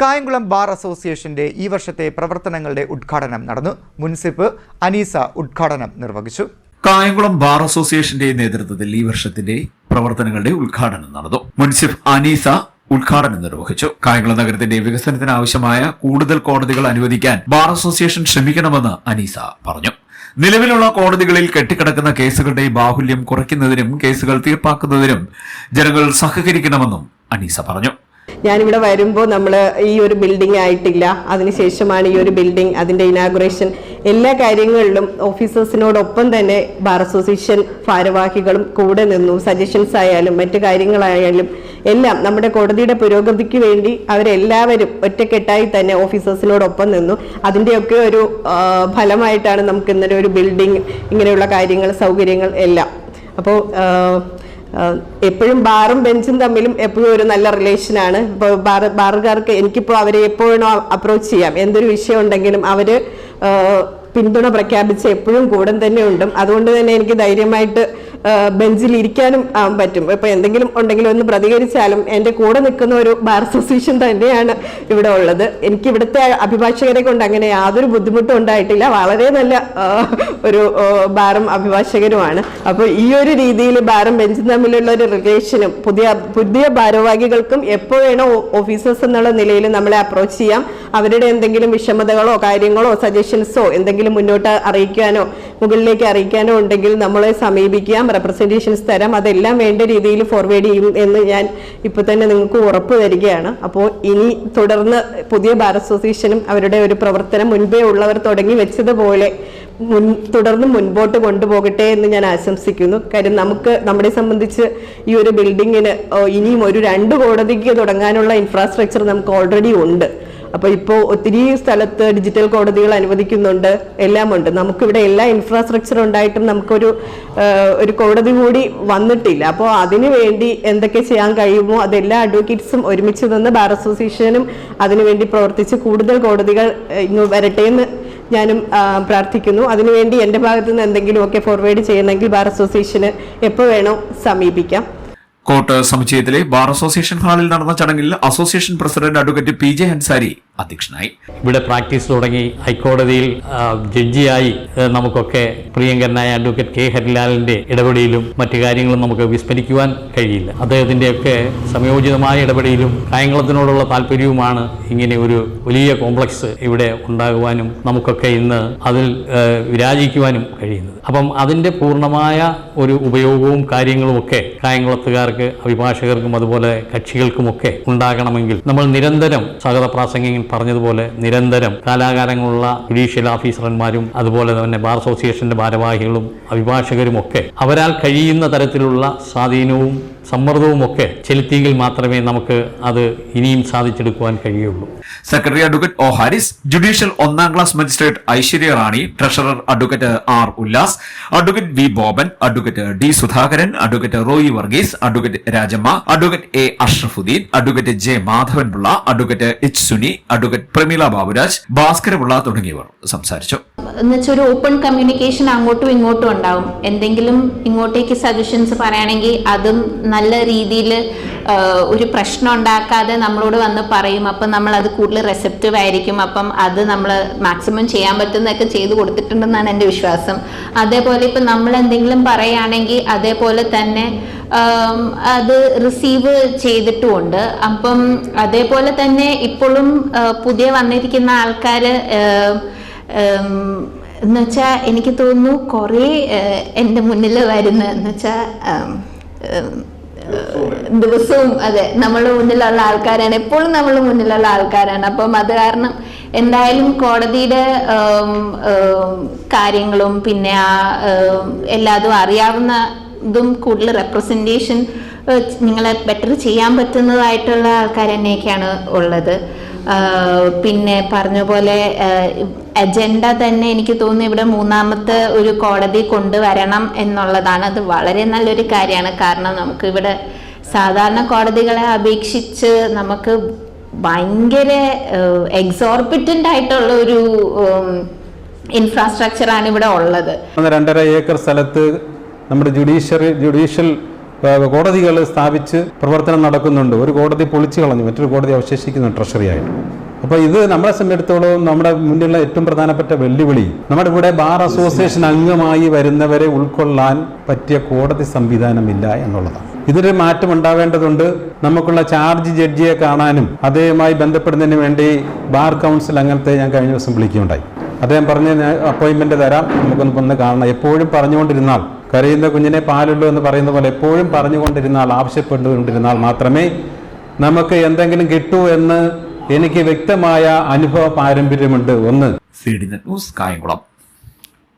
Kayamkulam bar അസോസിയേഷന്റെ ഈ വർഷത്തെ പ്രവർത്തനങ്ങളുടെ ഉദ്ഘാടനം നടന്നു. മുൻസിപ്പ് അനീസ ഉദ്ഘാടനം നിർവഹിച്ചു. കായംകുളം ബാർ അസോസിയേഷന്റെ നേതൃത്വത്തിൽ ഈ വർഷത്തിന്റെ പ്രവർത്തനങ്ങളുടെ ഉദ്ഘാടനം നടന്നു. മുൻസിഫ് അനീസ ഉദ്ഘാടനം നിർവഹിച്ചു. കായംകുളം നഗരത്തിന്റെ വികസനത്തിന് ആവശ്യമായ കൂടുതൽ കോടതികൾ അനുവദിക്കാൻ ബാർ അസോസിയേഷൻ ശ്രമിക്കണമെന്ന് അനീസ പറഞ്ഞു. നിലവിലുള്ള കോടതികളിൽ കെട്ടിക്കിടക്കുന്ന കേസുകളുടെ ബാഹുല്യം കുറയ്ക്കുന്നതിനും കേസുകൾ തീർപ്പാക്കുന്നതിനും ജനങ്ങൾ സഹകരിക്കണമെന്നും അനീസ പറഞ്ഞു. ഞാനിവിടെ വരുമ്പോൾ നമ്മൾ ഈ ഒരു ബിൽഡിംഗ് ആയിട്ടില്ല. അതിനുശേഷമാണ് ഈ ഒരു ബിൽഡിംഗ് അതിന്റെ ഇനാഗുറേഷൻ എല്ലാ കാര്യങ്ങളിലും ഓഫീസേഴ്സിനോടൊപ്പം തന്നെ ബാർ അസോസിയേഷൻ ഭാരവാഹികളും കൂടെ നിന്നു. സജഷൻസ് ആയാലും മറ്റു കാര്യങ്ങളായാലും എല്ലാം നമ്മുടെ കോടതിയുടെ പുരോഗതിക്ക് വേണ്ടി അവരെല്ലാവരും ഒറ്റക്കെട്ടായി തന്നെ ഓഫീസേഴ്സിനോടൊപ്പം നിന്നു. അതിന്റെയൊക്കെ ഒരു ഫലമായിട്ടാണ് നമുക്ക് ഇന്നലെ ഒരു ബിൽഡിംഗ് ഇങ്ങനെയുള്ള കാര്യങ്ങൾ സൗകര്യങ്ങൾ എല്ലാം. അപ്പോൾ എപ്പോഴും ബാറും ബെഞ്ചും തമ്മിലും എപ്പോഴും ഒരു നല്ല റിലേഷനാണ് ഇപ്പോൾ ബാർ ബാറുകാർക്ക് എനിക്കിപ്പോൾ അവരെ എപ്പോഴും അപ്രോച്ച് ചെയ്യാം. എന്തൊരു വിഷയം ഉണ്ടെങ്കിലും അവർ പിന്തുണ പ്രഖ്യാപിച്ച് എപ്പോഴും കൂടെ തന്നെ ഉണ്ട്. അതുകൊണ്ട് തന്നെ എനിക്ക് ധൈര്യമായിട്ട് ബെഞ്ചിൽ ഇരിക്കാനും പറ്റും. ഇപ്പൊ എന്തെങ്കിലും ഉണ്ടെങ്കിലും ഒന്ന് പ്രതികരിച്ചാലും എന്റെ കൂടെ നിൽക്കുന്ന ഒരു ബാർ അസോസിയേഷൻ തന്നെയാണ് ഇവിടെ ഉള്ളത്. എനിക്ക് ഇവിടുത്തെ അഭിഭാഷകരെ കൊണ്ട് അങ്ങനെ യാതൊരു ബുദ്ധിമുട്ടും ഉണ്ടായിട്ടില്ല. വളരെ നല്ല ഒരു ബാറും അഭിഭാഷകരുമാണ്. അപ്പോൾ ഈ ഒരു രീതിയിൽ ബാറും ബെഞ്ചും തമ്മിലുള്ള ഒരു റിലേഷനും പുതിയ പുതിയ ഭാരവാഹികൾക്കും എപ്പോൾ വേണോ ഓഫീസേഴ്സ് എന്നുള്ള നിലയിൽ നമ്മളെ അപ്രോച്ച് ചെയ്യാം. അവരുടെ എന്തെങ്കിലും വിഷമതകളോ കാര്യങ്ങളോ സജഷൻസോ എന്തെങ്കിലും മുന്നോട്ട് അറിയിക്കാനോ മുകളിലേക്ക് അറിയിക്കാനോ ഉണ്ടെങ്കിൽ നമ്മളെ സമീപിക്കാം റെപ്രസെന്റേഷൻസ് തരാം. അതെല്ലാം വേണ്ട രീതിയിൽ ഫോർവേഡ് ചെയ്യും എന്ന് ഞാൻ ഇപ്പോൾ തന്നെ നിങ്ങൾക്ക് ഉറപ്പ് തരികയാണ്. അപ്പോൾ ഇനി തുടർന്ന് പുതിയ ബാർ അസോസിയേഷനും അവരുടെ ഒരു പ്രവർത്തനം മുൻപേ ഉള്ളവർ തുടങ്ങി വെച്ചതുപോലെ മുൻ തുടർന്ന് മുൻപോട്ട് കൊണ്ടുപോകട്ടെ എന്ന് ഞാൻ ആശംസിക്കുന്നു. കാര്യം നമുക്ക് നമ്മളെ സംബന്ധിച്ച് ഈ ഒരു ബിൽഡിങ്ങിന് ഇനിയും ഒരു രണ്ട് കോടതിക്ക് തുടങ്ങാനുള്ള ഇൻഫ്രാസ്ട്രക്ചർ നമുക്ക് ഓൾറെഡി ഉണ്ട്. അപ്പോൾ ഇപ്പോ ഒത്തിരി സ്ഥലത്ത് ഡിജിറ്റൽ കോടതികൾ അനുവദിക്കുന്നുണ്ട് എല്ലാം ഉണ്ട് നമുക്കിവിടെ എല്ലാ ഇൻഫ്രാസ്ട്രക്ചർ ഉണ്ടായിട്ടും നമുക്കൊരു ഒരു കോടതി കൂടി വന്നിട്ടില്ല. അപ്പോൾ അതിനു വേണ്ടി എന്തൊക്കെ ചെയ്യാൻ കഴിയുമോ അതെല്ലാ അഡ്വക്കേറ്റ്സും ഒരുമിച്ച് നിന്ന് ബാർ അസോസിയേഷനും അതിനുവേണ്ടി പ്രവർത്തിച്ച് കൂടുതൽ കോടതികൾ ഇങ്ങ് വരട്ടെ എന്ന് ഞാനും പ്രാർത്ഥിക്കുന്നു. അതിനുവേണ്ടി എന്റെ ഭാഗത്തുനിന്ന് എന്തെങ്കിലുമൊക്കെ ഫോർവേഡ് ചെയ്യണമെങ്കിൽ ബാർ അസോസിയേഷന് എപ്പോൾ വേണോ സമീപിക്കാം. കോട്ട് സമുച്ചയത്തിലെ ബാർ അസോസിയേഷൻ ഹാളിൽ നടന്ന ചടങ്ങിൽ association president advocate P J Hansari അധ്യക്ഷനായി. ഇവിടെ പ്രാക്ടീസ് തുടങ്ങി. ഹൈക്കോടതിയിൽ ജഡ്ജിയായി നമുക്കൊക്കെ പ്രിയങ്കരനായ അഡ്വക്കേറ്റ് കെ. ഹരിലാലിന്റെ ഇടപെടലിലും മറ്റു കാര്യങ്ങളും നമുക്ക് വിസ്മരിക്കുവാൻ കഴിയില്ല. അദ്ദേഹത്തിന്റെയൊക്കെ സംയോജിതമായ ഇടപെടലും കായംകുളത്തിനോടുള്ള താല്പര്യവുമാണ് ഇങ്ങനെ ഒരു വലിയ കോംപ്ലക്സ് ഇവിടെ ഉണ്ടാകുവാനും നമുക്കൊക്കെ ഇന്ന് അതിൽ വിരാജിക്കുവാനും കഴിയുന്നത്. അപ്പം അതിന്റെ പൂർണമായ ഒരു ഉപയോഗവും കാര്യങ്ങളും ഒക്കെ കായംകുളത്തുകാർക്ക് അഭിഭാഷകർക്കും അതുപോലെ കക്ഷികൾക്കുമൊക്കെ ഉണ്ടാകണമെങ്കിൽ നമ്മൾ നിരന്തരം പ്രാസംഗികൻ പറഞ്ഞതുപോലെ നിരന്തരം കാലാകാലങ്ങളുള്ള ജുഡീഷ്യൽ ഓഫീസർമാരും അതുപോലെ തന്നെ ബാർ അസോസിയേഷന്റെ ഭാരവാഹികളും അഭിഭാഷകരും ഒക്കെ അവരാൽ കഴിയുന്ന തരത്തിലുള്ള സ്വാധീനവും സമ്മർദ്ദവും ഒക്കെ ചെലുത്തിയെങ്കിൽ മാത്രമേ നമുക്ക് അത് ഇനിയും സാധിച്ചെടുക്കുവാൻ കഴിയുള്ളൂ. Secretary advocate O Haris judicial ഒന്നാം class magistrate Aishwarya Rani treasurer advocate R Ullas advocate V Boban advocate D Sudhakaran advocate Roy Varghese advocate Rajamma advocate A Ashrafuddin advocate J Madhavanpillai advocate H Suni advocate Prameela Baburaj Bhaskarapillai തുടങ്ങിയവർ സംസാരിച്ചു. എന്നുവെച്ചാൽ ഒരു open communication അങ്ങോട്ടും ഇങ്ങോട്ടും ഉണ്ടാവും. എന്തെങ്കിലും ഇങ്ങോട്ടേക്ക് suggestions പറയുകയാണെങ്കിൽ അതും നല്ല രീതിയിൽ ഒരു പ്രശ്നം ഉണ്ടാക്കാതെ നമ്മളോട് വന്ന് പറയും. അപ്പം നമ്മൾ അത് കൂടുതൽ റെസെപ്റ്റീവ് ആയിരിക്കും. അപ്പം അത് നമ്മൾ മാക്സിമം ചെയ്യാൻ പറ്റുന്നതൊക്കെ ചെയ്തു കൊടുത്തിട്ടുണ്ടെന്നാണ് എന്റെ വിശ്വാസം. അതേപോലെ ഇപ്പം നമ്മൾ എന്തെങ്കിലും പറയുകയാണെങ്കിൽ അതേപോലെ തന്നെ അത് റിസീവ് ചെയ്തിട്ടുമുണ്ട്. അപ്പം അതേപോലെ തന്നെ ഇപ്പോഴും പുതിയ വന്നിരിക്കുന്ന ആൾക്കാർ എന്നുവെച്ചാൽ എനിക്ക് തോന്നുന്നു കുറേ എന്റെ മുന്നിൽ വരുന്ന എന്നുവെച്ചാൽ ദിവസവും. അതെ നമ്മുടെ മുന്നിലുള്ള ആൾക്കാരാണ്. എപ്പോഴും നമ്മൾ മുന്നിലുള്ള ആൾക്കാരാണ്. അപ്പം അത് കാരണം എന്തായാലും കോടതിയുടെ കാര്യങ്ങളും പിന്നെ ആ എല്ലാതും അറിയാവുന്നതും കൂടുതൽ റെപ്രസെന്റേഷൻ നിങ്ങളെ ബെറ്റർ ചെയ്യാൻ പറ്റുന്നതായിട്ടുള്ള ആൾക്കാർ തന്നെയൊക്കെയാണ് ഉള്ളത്. പിന്നെ പറഞ്ഞ പോലെ അജണ്ട തന്നെ എനിക്ക് തോന്നുന്നു ഇവിടെ മൂന്നാമത്തെ ഒരു കോടതി കൊണ്ടുവരണം എന്നുള്ളതാണ്. അത് വളരെ നല്ലൊരു കാര്യമാണ്. കാരണം നമുക്ക് ഇവിടെ സാധാരണ കോടതികളെ അപേക്ഷിച്ച് നമുക്ക് ഭയങ്കര എക്സോർബിറ്റന്റ് ആയിട്ടുള്ള ഒരു ഇൻഫ്രാസ്ട്രക്ചറാണ് ഇവിടെ ഉള്ളത്. രണ്ടര ഏക്കർ സ്ഥലത്ത് നമ്മുടെ ജുഡീഷ്യറി ജുഡീഷ്യൽ കോടതികൾ സ്ഥാപിച്ച് പ്രവർത്തനം നടക്കുന്നുണ്ട്. ഒരു കോടതി പൊളിച്ചു കളഞ്ഞു. മറ്റൊരു കോടതി അവശേഷിക്കുന്നു ട്രഷറിയായിട്ട്. അപ്പോൾ ഇത് നമ്മളെ സംബന്ധിച്ചിടത്തോളം നമ്മുടെ മുന്നിലുള്ള ഏറ്റവും പ്രധാനപ്പെട്ട വെല്ലുവിളി നമ്മുടെ ഇവിടെ ബാർ അസോസിയേഷൻ അംഗമായി വരുന്നവരെ ഉൾക്കൊള്ളാൻ പറ്റിയ കോടതി സംവിധാനമില്ല എന്നുള്ളതാണ്. ഇതൊരു മാറ്റം ഉണ്ടാവേണ്ടതുണ്ട്. നമുക്കുള്ള ചാർജ് ജഡ്ജിയെ കാണാനും അതേമായി ബന്ധപ്പെടുന്നതിന് വേണ്ടി ബാർ കൗൺസിൽ അങ്ങനത്തെ ഞാൻ കഴിഞ്ഞ ദിവസം വിളിക്കുകയുണ്ടായി. അദ്ദേഹം പറഞ്ഞ് അപ്പോയിൻമെന്റ് തരാം. നമുക്കൊന്ന് വന്ന് കാണണം. എപ്പോഴും പറഞ്ഞുകൊണ്ടിരുന്നാൽ കരയുന്ന കുഞ്ഞിനെ പാലുള്ളൂ എന്ന് പറയുന്ന പോലെ എപ്പോഴും പറഞ്ഞുകൊണ്ടിരുന്നാൽ ആവശ്യപ്പെട്ടുകൊണ്ടിരുന്നാൽ മാത്രമേ നമുക്ക് എന്തെങ്കിലും കിട്ടൂ എന്ന് എനിക്ക് വ്യക്തമായ അനുഭവ പാരമ്പര്യമുണ്ട്. ഒന്ന്. C news Kayamkulam.